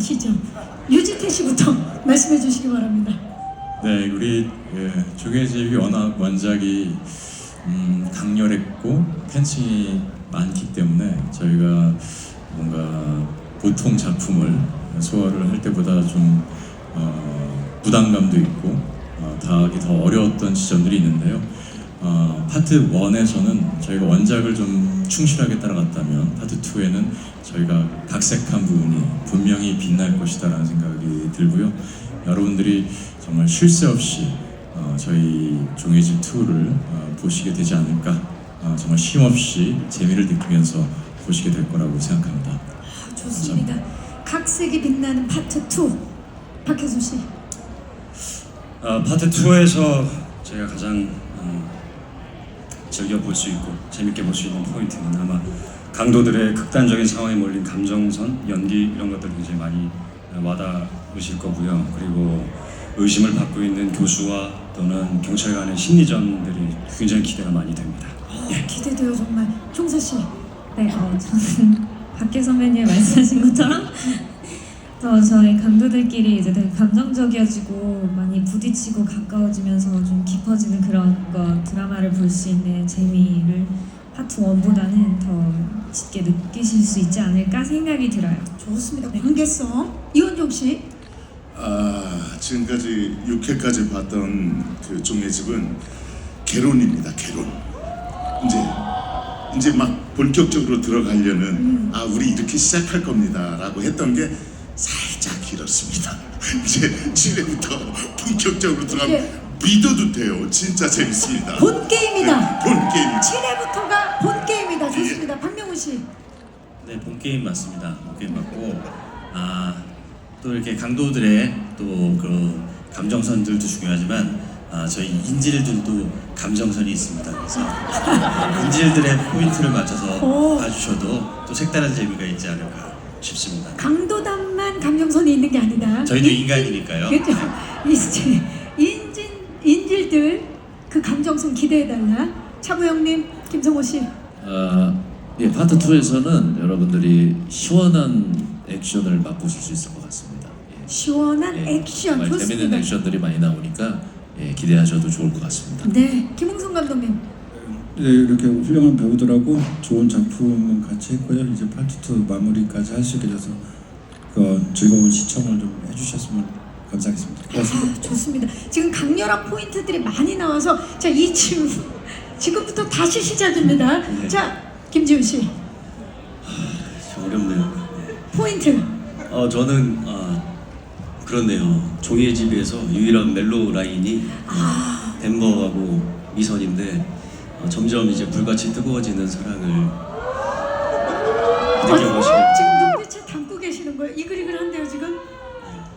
시죠. 유지태 씨부터 말씀해 주시기 바랍니다. 네, 우리 예, 조계집이 워낙 원작이 음, 강렬했고 팬층이 많기 때문에 저희가 뭔가 보통 작품을 소화를 할 때보다 좀 어, 부담감도 있고 어, 다하기 더 어려웠던 지점들이 있는데요. 어, 파트 1에서는 저희가 원작을 좀 충실하게 따라갔다면 파트 2에는 저희가 각색한 부분이 분명히 빛날 것이다라는 생각이 들고요. 여러분들이 정말 쉴 새 없이 어, 저희 종이집 2를 어, 보시게 되지 않을까 어, 정말 쉼 없이 재미를 느끼면서 보시게 될 거라고 생각합니다. 아, 좋습니다. 각색이 빛나는 파트 2. 박혜수 씨. 어, 파트 2에서 제가 가장 어, 즐겨 볼 수 있고 재밌게 볼 수 있는 포인트는 아마 강도들의 극단적인 상황에 몰린 감정선, 연기 이런 것들 굉장히 많이 어, 와닿으실 거고요. 그리고 의심을 받고 있는 교수와 또는 경찰관의 심리전들이 굉장히 기대가 많이 됩니다. 예, 기대돼요 정말. 총사 씨. 네, 어, 저는 박계 선배님 말씀하신 것처럼 또 저희 감독들끼리 이제 되게 감정적이어지고 많이 부딪히고 가까워지면서 좀 깊어지는 그런 거 드라마를 볼 수 있는 재미를 파트 1보다는 더 짙게 느끼실 수 있지 않을까 생각이 들어요. 좋습니다. 관계성. 이원종 씨. 아, 지금까지 6회까지 봤던 그 종예집은 개론입니다. 개론. 이제 이제 막 본격적으로 들어가려는 아 우리 이렇게 시작할 겁니다라고 했던 게 길었습니다. 이제 7회부터 본격적으로 들어가면 네. 믿어도 돼요. 진짜 재밌습니다. 본 게임이다. 네, 본 게임. 7회부터가 본 게임이다. 좋습니다. 박명훈 씨. 네, 본 게임 맞습니다. 본 게임 맞고 아, 또 이렇게 강도들의 또그 감정선들도 중요하지만 아, 저희 인질들도 감정선이 있습니다. 그래서 인질들의 포인트를 맞춰서 오. 봐주셔도 또 색다른 재미가 있지 않을까 싶습니다. 강도단만 감정선이 있는 게 아니다. 저희도 이- 인간이니까요. 그렇죠. 이제 인진 인질들 그 감정선 기대해 달라. 차부 형님, 김성호 씨. 어, 예, 파트 2에서는 여러분들이 시원한 액션을 맛보실 수 있을 것 같습니다. 예. 시원한 예, 액션 정말 좋습니다. 재밌는 액션들이 많이 나오니까 예, 기대하셔도 좋을 것 같습니다. 네, 김홍성 감독님. 네, 이렇게 훌륭한 배우들하고 좋은 작품은 같이 했고요. 이제 파트 2 마무리까지 할 수 있게 돼서 그 즐거운 시청을 좀 해주셨으면 감사하겠습니다. 고맙습니다. 아, 좋습니다. 지금 강렬한 포인트들이 많이 나와서 자, 이 질문 지금부터 다시 시작입니다. 네. 자, 김지훈 씨. 좀 어렵네요. 포인트. 어, 저는 아, 그렇네요. 종이의 집에서 유일한 멜로 라인이 아, 덴버하고 미선인데 어, 점점 이제 불같이 뜨거워지는 사랑을 느껴보시고 지금 눈빛에 담고 계시는 거예요. 이글이글한데요, 지금.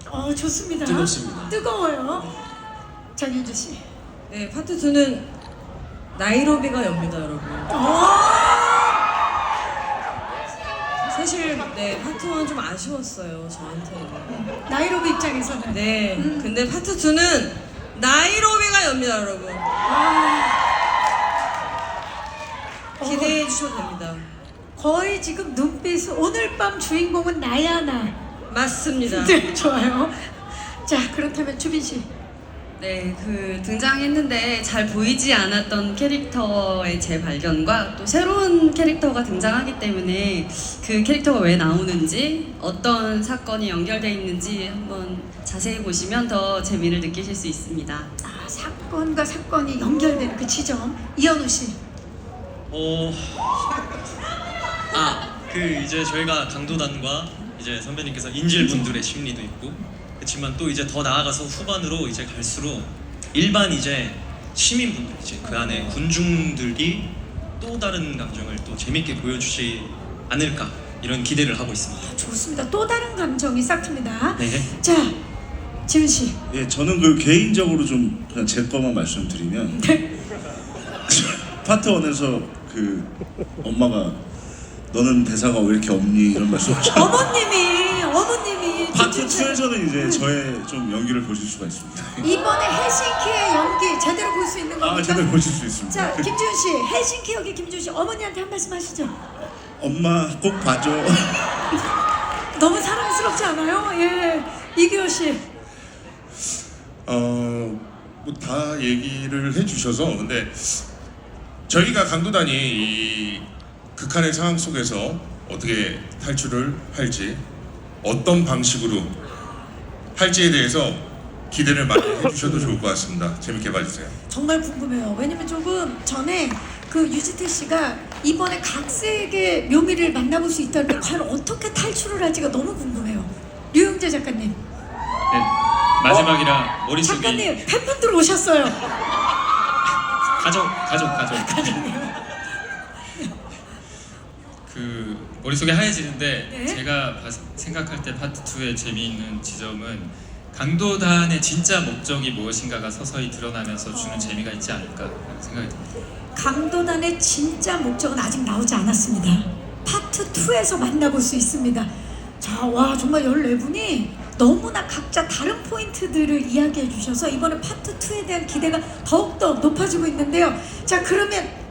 어, 좋습니다. 뜨겁습니다. 뜨거워요. 장윤주 씨. 네, 파트 2는 나이로비가 엽니다, 여러분. 사실 네, 파트 1은 좀 아쉬웠어요, 저한테는. 나이로비 입장에서는. 네, 근데 파트 2는 나이로비가 엽니다, 여러분. 기대해 주셔도 됩니다. 거의 지금 눈빛 오늘 밤 주인공은 나야 나. 맞습니다. 네, 좋아요. 자, 그렇다면 주빈 씨. 네, 그 등장했는데 잘 보이지 않았던 캐릭터의 재발견과 또 새로운 캐릭터가 등장하기 때문에 그 캐릭터가 왜 나오는지 어떤 사건이 연결되어 있는지 한번 자세히 보시면 더 재미를 느끼실 수 있습니다. 아, 사건과 사건이 연결되는 그 지점. 이현우 씨. 어, 아, 그 이제 저희가 강도단과 이제 선배님께서 인질분들의 심리도 있고 그렇지만 또 이제 더 나아가서 후반으로 이제 갈수록 일반 이제 시민분들 이제 그 안에 군중들이 또 다른 감정을 또 재밌게 보여주지 않을까 이런 기대를 하고 있습니다. 좋습니다. 또 다른 감정이 싹틉니다. 네. 자, 지훈 씨. 예, 저는 그 개인적으로 좀 그냥 제 것만 말씀드리면 파트 1에서 그 엄마가 너는 대사가 왜 이렇게 없니 이런 말씀 하셨죠. 어머님이 어머님이 파트 진짜 2에서는 이제 저의 좀 연기를 보실 수가 있습니다. 이번에 헬싱키의 연기 제대로 볼 수 있는 겁니까? 아, 제대로 보실 수 있습니다. 자, 김지훈 씨, 헬싱키 역의 김지훈 씨 어머니한테 한 말씀 하시죠. 엄마 꼭 봐줘. 너무 사랑스럽지 않아요? 예. 이규호 씨. 어, 뭐다 얘기를 해주셔서 근데 저희가 강도단이 이 극한의 상황 속에서 어떻게 탈출을 할지 어떤 방식으로 할지에 대해서 기대를 많이 해주셔도 좋을 것 같습니다. 재밌게 봐주세요. 정말 궁금해요. 왜냐면 조금 전에 그 유지태 씨가 이번에 각색의 묘미를 만나볼 수 있다는데 과연 어떻게 탈출을 할지가 너무 궁금해요. 류영재 작가님. 네, 마지막이라 머릿속이 작가님 팬분들 오셨어요. 가족 가족 가족 그 머릿속이 하얘지는데 네. 제가 봐- 생각할 때 파트 2의 재미있는 지점은 강도단의 진짜 목적이 무엇인가가 서서히 드러나면서 주는 재미가 있지 않을까 생각이 듭니다. 강도단의 진짜 목적은 아직 나오지 않았습니다. 파트 2에서 만나볼 수 있습니다. 자, 와 정말 14분이 너무나 각자 다른 포인트들을 이야기해 주셔서 이번에 파트 2에 대한 기대가 더욱더 높아지고 있는데요. 자, 그러면